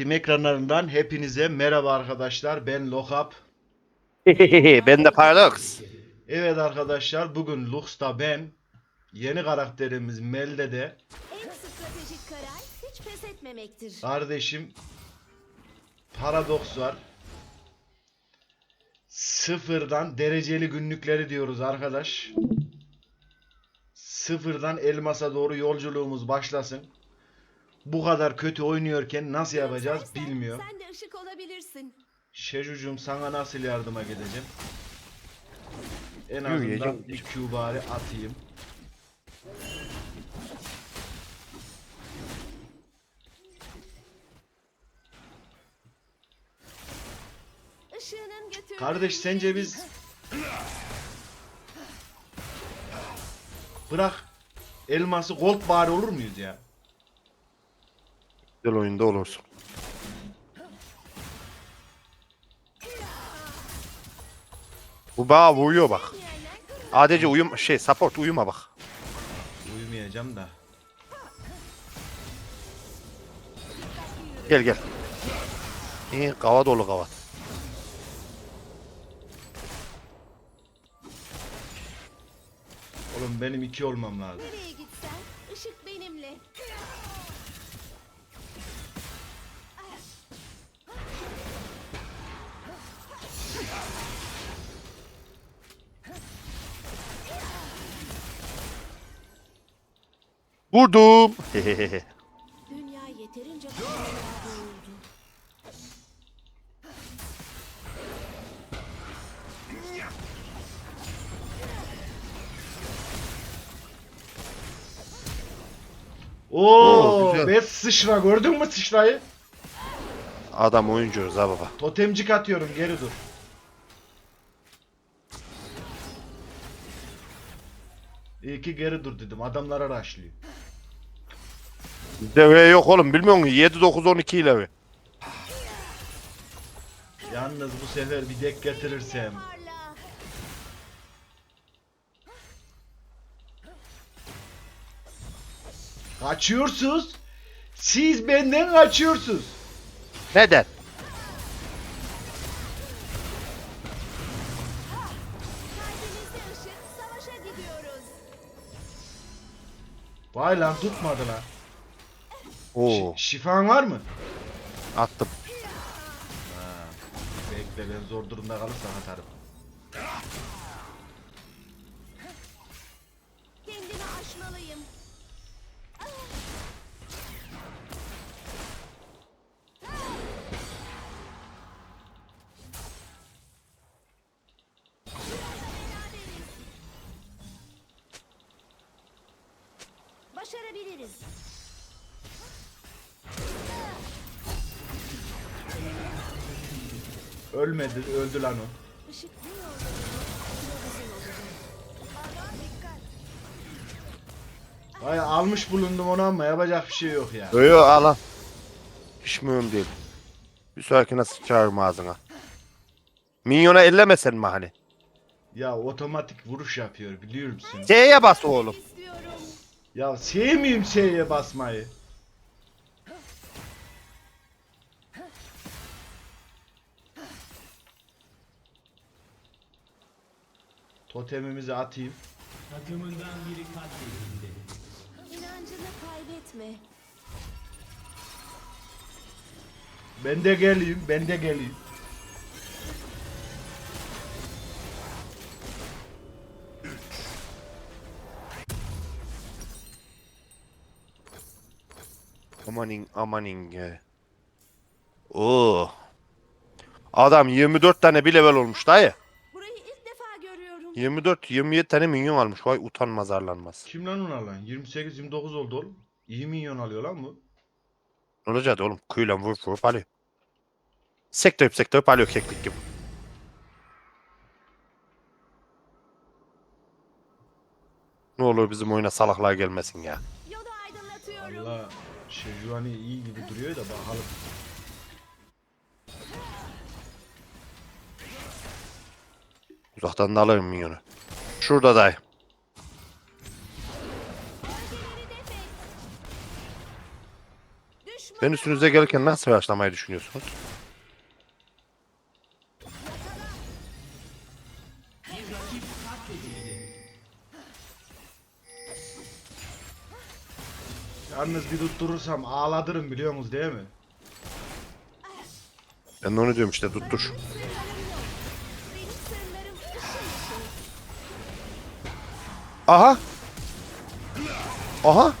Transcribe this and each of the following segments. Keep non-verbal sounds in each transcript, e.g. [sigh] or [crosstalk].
Team ekranlarından hepinize merhaba arkadaşlar. Ben Lokap. [laughs] ben de Paradox. Evet arkadaşlar bugün Lux'ta ben yeni karakterimiz Mel'de En stratejik karar hiç pes etmemektir. kardeşim Paradox var. Sıfırdan dereceli günlükleri diyoruz arkadaş. Sıfırdan elmasa doğru yolculuğumuz başlasın. Bu kadar kötü oynuyorken nasıl yapacağız bilmiyorum. Sen de ışık olabilirsin. Şejucum sana nasıl yardıma gideceğim? En azından bir Q bari atayım. Kardeş sence biz bırak elması gold bari olur muyuz ya? Güzel oyunda olursun. Bu bana vuruyor bak. Adece uyum şey support uyuma bak. Uyumayacağım da. Gel gel. İyi kava dolu kava. Oğlum benim iki olmam lazım. Vurdum. Dünya yeterince doğurdu. Oo, Oo, güzel. be sıçra gördün mü sıçrayı? Adam oyuncuyuz ha baba. Totemcik atıyorum geri dur. İyi ki geri dur dedim. Adamlara raşlıyor. Deve yok oğlum bilmiyor musun? 7 9 12 ile mi? Yalnız bu sefer bir dek getirirsem. Kaçıyorsunuz. Siz benden kaçıyorsunuz. Neden? Vay lan tutmadı lan. Oo Şi- şifan var mı? attım. Bekle ben zor durumda kalırsam atarım. Ölmedi, öldü lan o. Vay almış bulundum onu ama yapacak bir şey yok ya. Yo yo al al. Hiç mühim değil. Bir sonraki nasıl çağırım ağzına. Minyona ellemesen mi hani? Ya otomatik vuruş yapıyor biliyor musun? C'ye bas oğlum. İstiyorum. Ya sevmiyorum S'ye basmayı. Totemimizi atayım. Takımından biri katledildi. İnancını kaybetme. Ben de geleyim, ben de geleyim. Amanin amanin. e. Oo. Adam 24 tane bir level olmuş dayı. 24 27 tane minyon almış. Vay utanmaz arlanmaz. Kim lan onu alan? 28-29 oldu oğlum. İyi milyon alıyor lan bu. Ne olacak oğlum? Kuyuyla vurup vurup alıyor. Sektörüp sektörüp alıyor keklik gibi. Ne olur bizim oyuna salaklar gelmesin ya. Yolu aydınlatıyorum. Valla Şejuani iyi gibi duruyor da bakalım. Uzaktan da alırım minyonu. Şurada dayı. Ben üstünüze gelirken nasıl başlamayı düşünüyorsunuz? Yalnız bir tutturursam ağladırım biliyor musunuz değil mi? Ben de onu diyorum işte tuttur. Aha. Aha.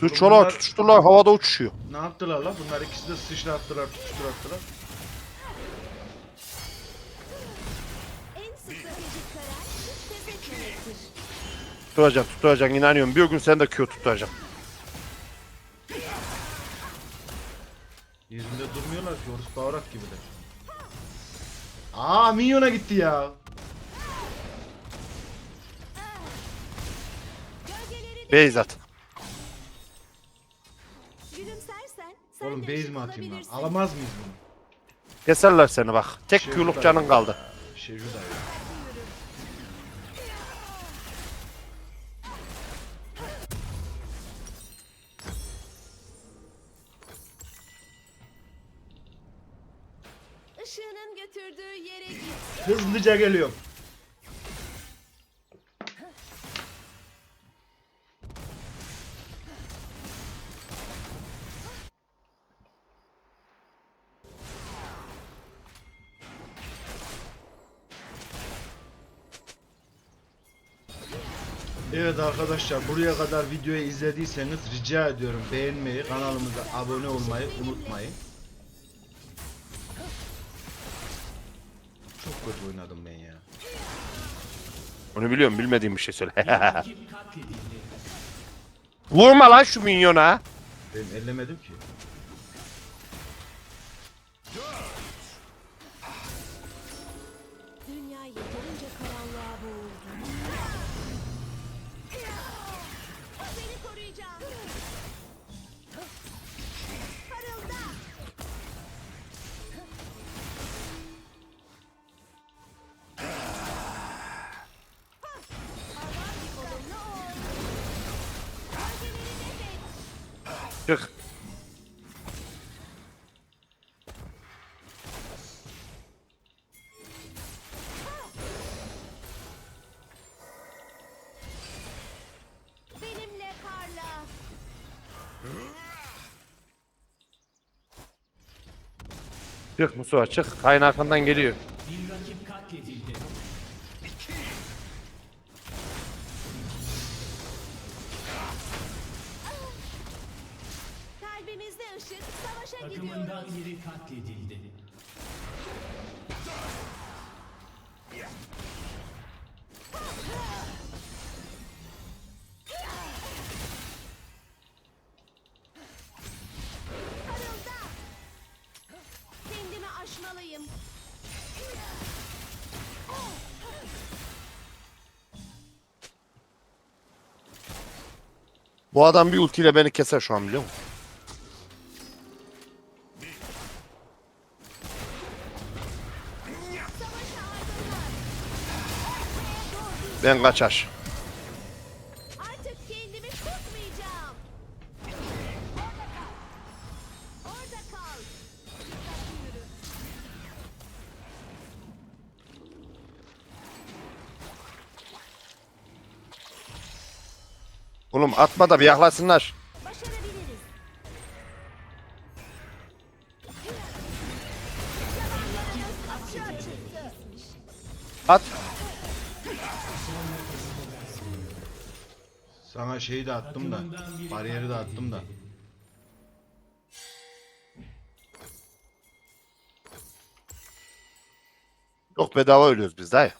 Su çolağı Bunlar- tutuşturlar havada uçuşuyor. Ne yaptılar la? Bunlar ikisi de. En karar hiç pes etmemektir. Tuturacaksın tuturacaksın inanıyorum. Bir gün sen de Q tuturacaksın. Yerinde durmuyorlar ki Horus Bavrak gibiler. Aa minyona gitti ya. Gölgeleri de Beyzat. gülümsersen sen Oğlum de base ışık mi atayım lan? olabilirsin. Alamaz mıyız bunu? Keserler seni bak. Tek Şey Q'luk burada canın ya. kaldı. Şey şu da ya. Işığının götürdüğü yere git. Hızlıca geliyorum. Evet arkadaşlar buraya kadar videoyu izlediyseniz rica ediyorum beğenmeyi, kanalımıza abone olmayı unutmayın. Çok kötü oynadım ben ya. Onu biliyorum bilmediğim bir şey söyle. [laughs] Vurma lan şu minyona. Ben ellemedim ki. Seni koruyacağım. Parılda. Olumlu ol. Gölgeleri defet. Çık. Çık Musa çık. Arkandan geliyor. Bir rakip katledildi. Kalbimizde ışık, savaşa Takımından gidiyoruz. biri katledildi. Bu adam bir ultiyle beni keser şu an biliyor musun? Ben kaçar. Oğlum atma da bir yaklaşsınlar. At. Sana şeyi de attım da. Bariyeri de attım da. Çok bedava ölüyoruz biz dayı.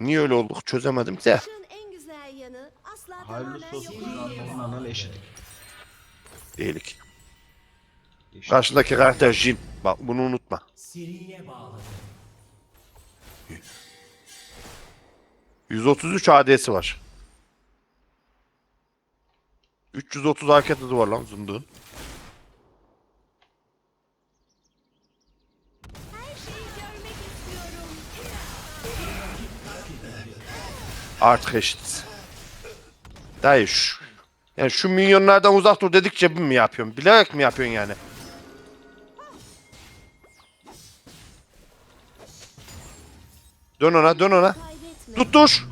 Niye öyle olduk çözemedim ki. Işığın en güzel yanı asla Hayırlısı olsun. olmaz. Anal anal eşit. Değilik. Eşit. Karşındaki karakter Jin. Bak bunu unutma. Seriye bağladı. 133 AD'si var. 330 hareket hızı var lan zındığın. Artık eşitiz. Dayı şu. Yani şu minyonlardan uzak dur dedikçe mi yapıyorsun? Bilerek mi yapıyorsun yani? Dön ona dön ona. Tuttur.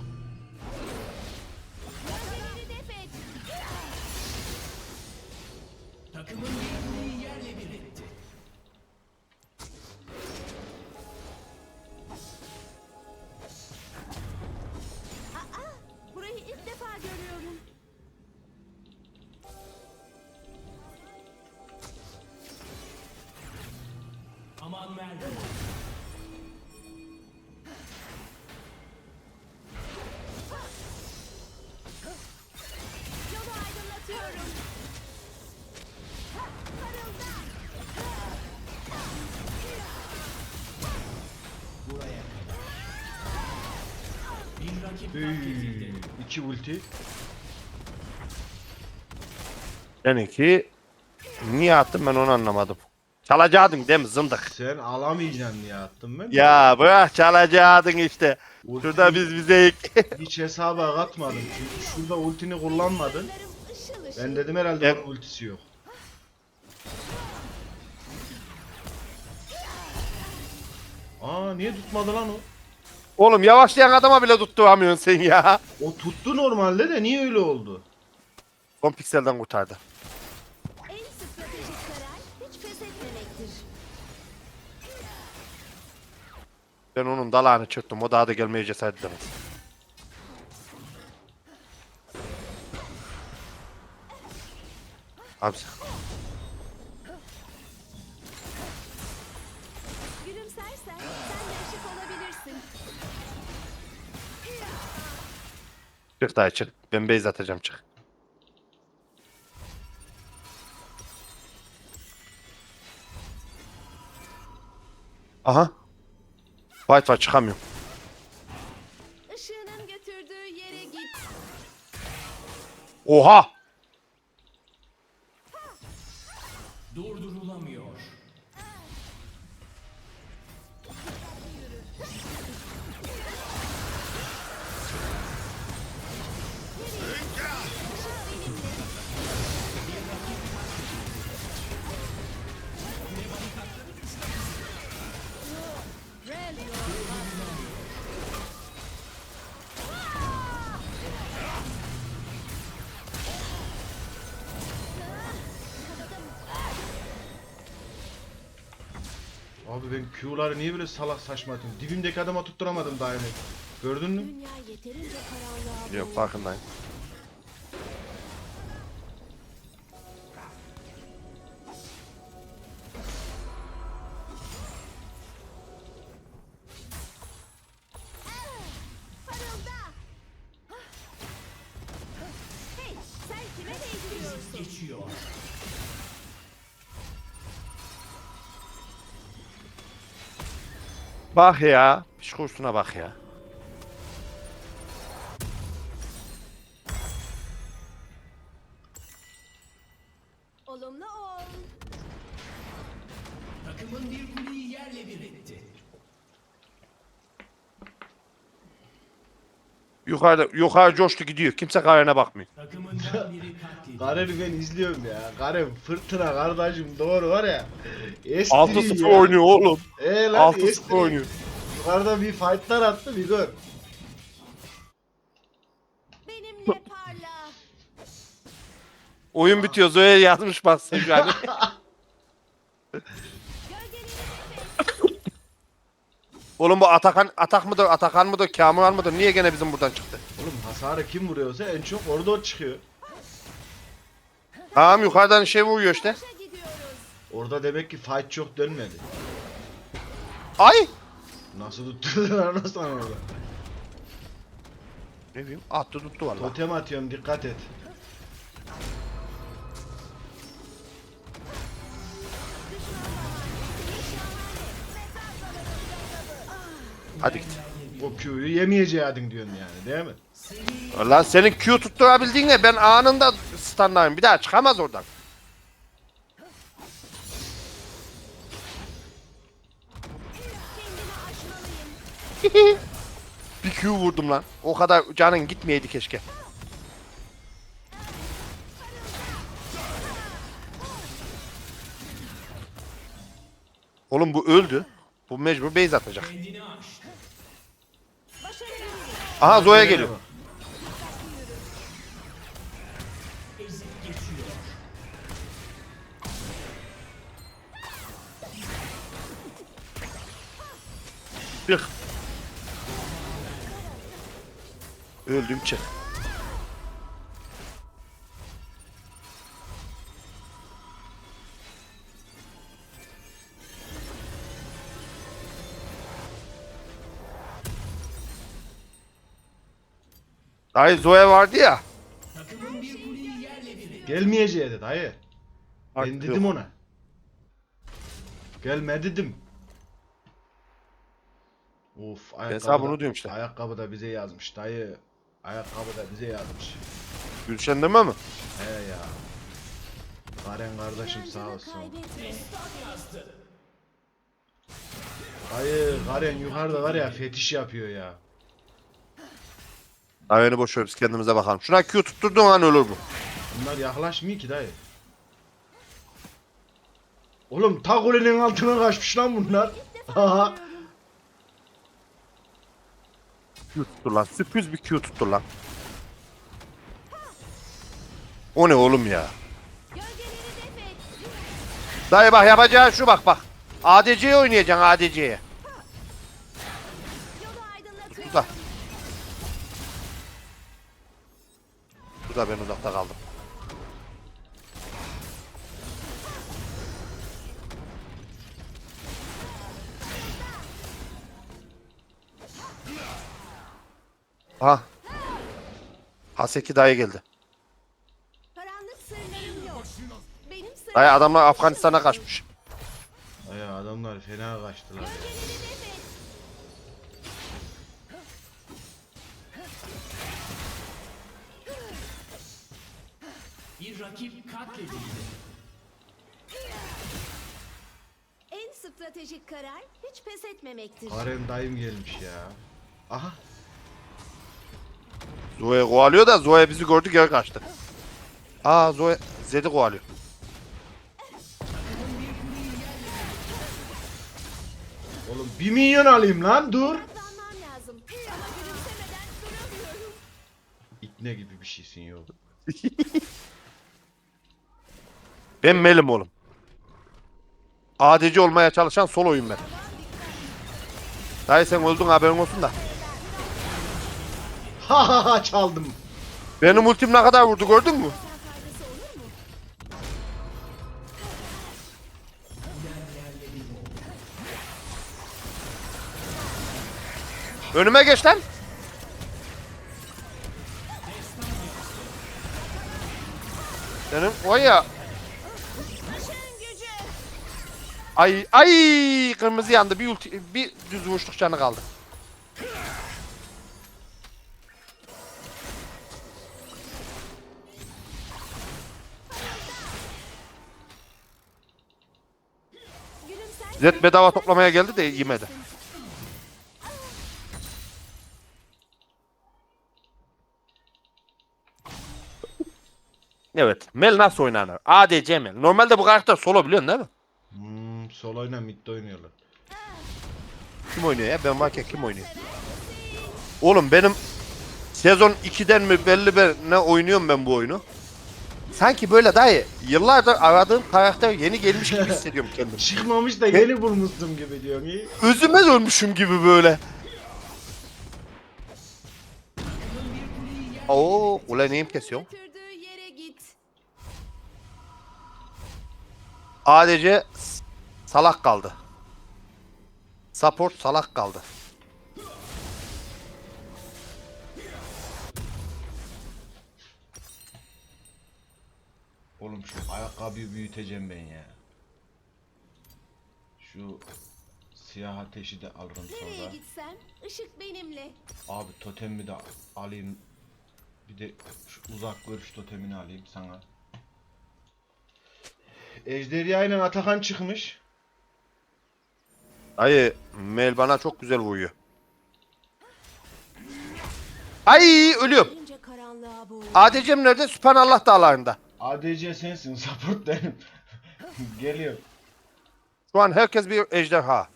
Merve. Yolu aydınlatıyorum. Ha, Parılda. Buraya. Bir rakip Üy, katledildi. iki ulti. Seninki niye attın ben onu anlamadım. Çalacaktın değil mi zındık? Sen alamayacaksın diye attım ben. Ya bırak çalacaktın işte. Ultiyi Şurada biz bizeyik. [laughs] hiç hesaba katmadım. Çünkü şurada ultini kullanmadın. Ben dedim herhalde Evet. onun ultisi yok. Aa niye tutmadı lan o? Oğlum yavaşlayan adama bile tutturamıyorsun sen ya. O tuttu normalde de niye öyle oldu? 10 pikselden kurtardı. Ben onun dalağını çırptım. O daha da gelmeye cesaret edemez. Abi Gülümsersen sen de ışık olabilirsin. çık daha çık. Ben base atacağım çık. Aha. Var çıkamıyorum. Işığının götürdüğü yere git. Oha! Abi ben Q'ları niye böyle salak saçma atıyorum? Dibimdeki adama tutturamadım daha yine. Gördün mü? Dünya yeterince karanlığa Yok farkındayım. Parılda. Hey sen kime değdiriyorsun? Geçiyor. Bak ya. Kursuna bak ya. Yukarıda yukarı coştu gidiyor. Kimse karına bakmıyor. [laughs] Garen'i ben izliyorum ya. Garen fırtına kardeşim doğru var ya. Estiri 6-0 ya. oynuyor oğlum. Ee lan 6-0 estiri. oynuyor. Yukarıda bir fightlar attı bir gör. Benimle parla. Oyun bitiyor. Zoe yazmış bak sen şu an. Oğlum bu Atakan Atak mıdır, Atakan mıdır, Kamuran mıdır? Niye gene bizim buradan çıktı? Oğlum hasarı kim vuruyorsa en çok orada o çıkıyor. Tamam yukarıdan şey vuruyor işte. Orada demek ki fight çok dönmedi. Ay! Nasıl tuttular [laughs] nasıl orada? Ne bileyim attı tuttu valla. Totem atıyorum dikkat et. Hadi git. O Q'yu yemeyeceğin diyorsun yani değil mi? Lan senin Q tutturabildiğinle ben anında stunlayım. Bir daha çıkamaz oradan. [laughs] bir Q vurdum lan. O kadar canın gitmeyeydi keşke. Oğlum bu öldü. Bu mecbur base atacak. Aha Zoya geliyor. Çık. Öldüm çık. Dayı Zoe vardı ya. Gelmeyeceği dedi dayı. Ben Artık dedim yok. ona. Gelme dedim. Of ayakkabı da, diyorum işte. ayakkabı da bize yazmış dayı. Ayakkabı da bize yazmış. Gülşen deme mi? He ya. Karen kardeşim sağ olsun. Dayı Karen yukarıda var ya fetiş yapıyor ya. Dayını boş ver biz kendimize bakalım. Şuna Q tutturduğun an ölür bu. Bunlar yaklaşmıyor ki dayı. Oğlum ta kulenin altına kaçmış lan bunlar. Q tuttur lan. Sürpriz bir Q tuttur lan. O ne oğlum ya? Dayı bak yapacağın şu bak bak. ADC'ye oynayacaksın ADC'ye. Yolu aydınlatın. Burada ben uzakta kaldım. Ha. Haseki dayı geldi. Karanlık sırlarım yok. Benim sırrım. Dayı adamlar Afganistan'a kaçmış. Dayı adamlar fena kaçtılar ya. Bir rakip katledildi. En stratejik karar hiç pes etmemektir. Karen dayım gelmiş ya. Aha. Zoe kovalıyor da Zoe bizi gördü geri kaçtı. Aa Zoe Zed'i kovalıyor. Oğlum bir milyon alayım lan dur. Odaklanmam lazım. Ama gülümsemeden duramıyorum. İkne gibi bir şeysin yok. [laughs] Ben Mel'im oğlum. ADC olmaya çalışan sol oyun ben. Dayı sen öldün haberin olsun da. Ha ha ha çaldım. Benim ultim ne kadar vurdu gördün mü? Önüme geç lan. Senin o ya. Ay ay kırmızı yandı. Bir ulti, bir düz vuruşluk canı kaldı. Zed bedava toplamaya geldi de yemedi. Evet. Mel nasıl oynanır? ADC Mel. Normalde bu karakter solo biliyorsun değil mi? Hmm, soloyla midde oynuyorlar. Kim oynuyor ya? Ben varken kim oynuyor? Oğlum benim sezon 2'den mi belli ben ne oynuyorum ben bu oyunu? Sanki böyle dayı yıllardır aradığım karakter yeni gelmiş gibi hissediyorum kendimi. [laughs] Çıkmamış da yeni bulmuştum gibi diyorsun iyi. Özüme dönmüşüm gibi böyle. Oo, ulan neyim kesiyor? Götürdüğü yere git. ADC salak kaldı. Support salak kaldı. Oğlum şu ayakkabıyı büyüteceğim ben ya. Şu siyah ateşi de alırım Nereye sonra. gitsem ışık benimle. Abi totemi de alayım. Bir de şu uzak görüş totemini alayım sana. Ejderha ile Atakan çıkmış. Dayı Mel bana çok güzel vuruyor. Ay ölüyorum. ADC'm nerede? Sübhanallah dağlarında. ADC sensin [laughs] support benim. [laughs] Geliyor. Şu an herkes bir ejderha.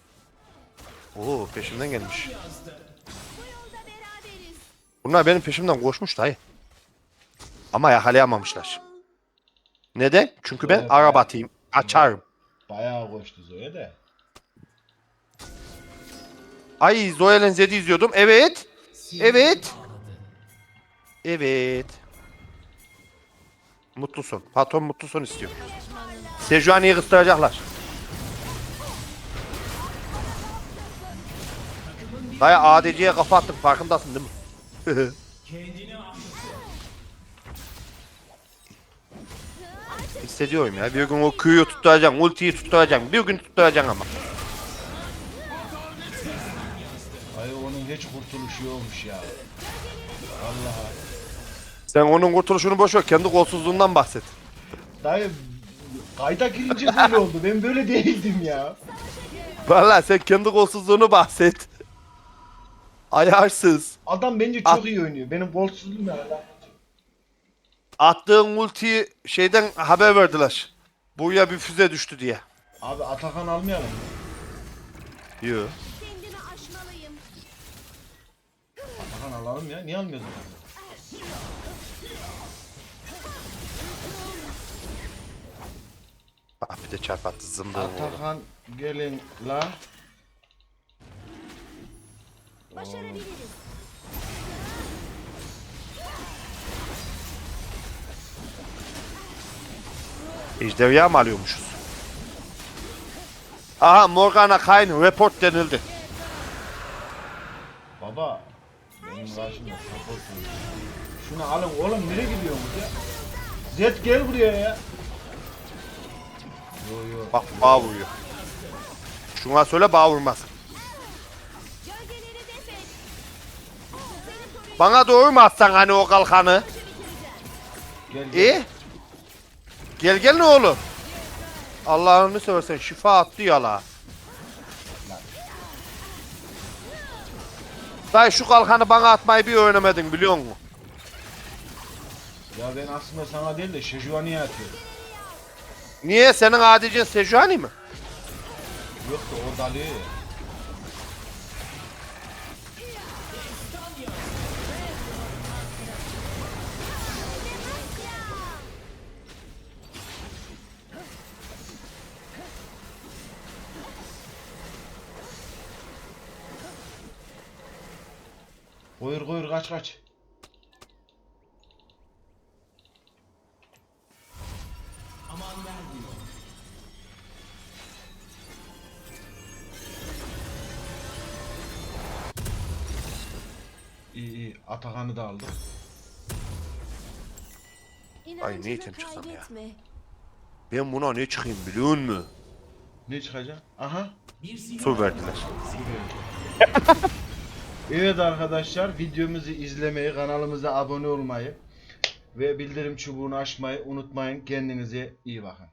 Oo peşimden gelmiş. Bu yolda beraberiz. Bunlar benim peşimden koşmuş dayı. Ama yakalayamamışlar. Neden? Çünkü ben Evet, araba atayım. Açarım. Bayağı koştu Zoe de. Ay Zoel'in Zed'i izliyordum. Evet. Evet. Evet. Mutlusun. Patron mutlusun istiyor. Sejuani'yi kıstıracaklar. Dayı ADC'ye kafa attın farkındasın değil mi? [laughs] Hissediyorum ya. Bir gün o Q'yu tutturacaksın, ultiyi tutturacaksın. Bir gün tutturacaksın ama. Hiç kurtuluşu yokmuş ya. Vallahi. Sen onun kurtuluşunu boş ver. Kendi kolsuzluğundan bahset. Dayı kayda girince böyle oldu. Ben böyle değildim ya. Vallahi sen kendi kolsuzluğunu bahset. Ayarsız. Adam bence çok Ah. iyi oynuyor. Benim golsuzluğum ne? Attığın ultiyi şeyden haber verdiler. Buraya bir füze düştü diye. Abi Atakan almayalım. Yo. Alalım ya. Niye almıyoruz? Ah bir de çarpattı zımdığın oğlum. Atakan gelin la. Başarabiliriz. Ejderha mı alıyormuşuz? Aha Morgana Kayn report denildi. Baba. Support oynuyor. Şunu alın oğlum nereye gidiyorsunuz ya? Zed gel buraya ya. Yo yo. Bak bağ vuruyor. Şuna söyle bağ koruyacağım. Bana doğru mu atsan hani o kalkanı? Gel gel. İyi. Gel gel ne oğlum? Allah'ını seversen şifa attı ya Dayı şu kalkanı bana atmayı bir öğrenemedin biliyor musun? Ya ben aslında sana değil de Şejuani'ye atıyorum. Niye? Senin adicin Sejuani mi? Yok da o dalıyor Koyur koyur kaç kaç. Aman vermiyor. İyi iyi Atakan'ı da aldık. İnancını ne item çıksam ya. Ben buna ne çıkayım biliyor musun? Ne çıkacak? Aha. Bir silah Su verdiler. [laughs] Evet arkadaşlar videomuzu izlemeyi, kanalımıza abone olmayı ve bildirim çubuğunu açmayı unutmayın. Kendinize iyi bakın.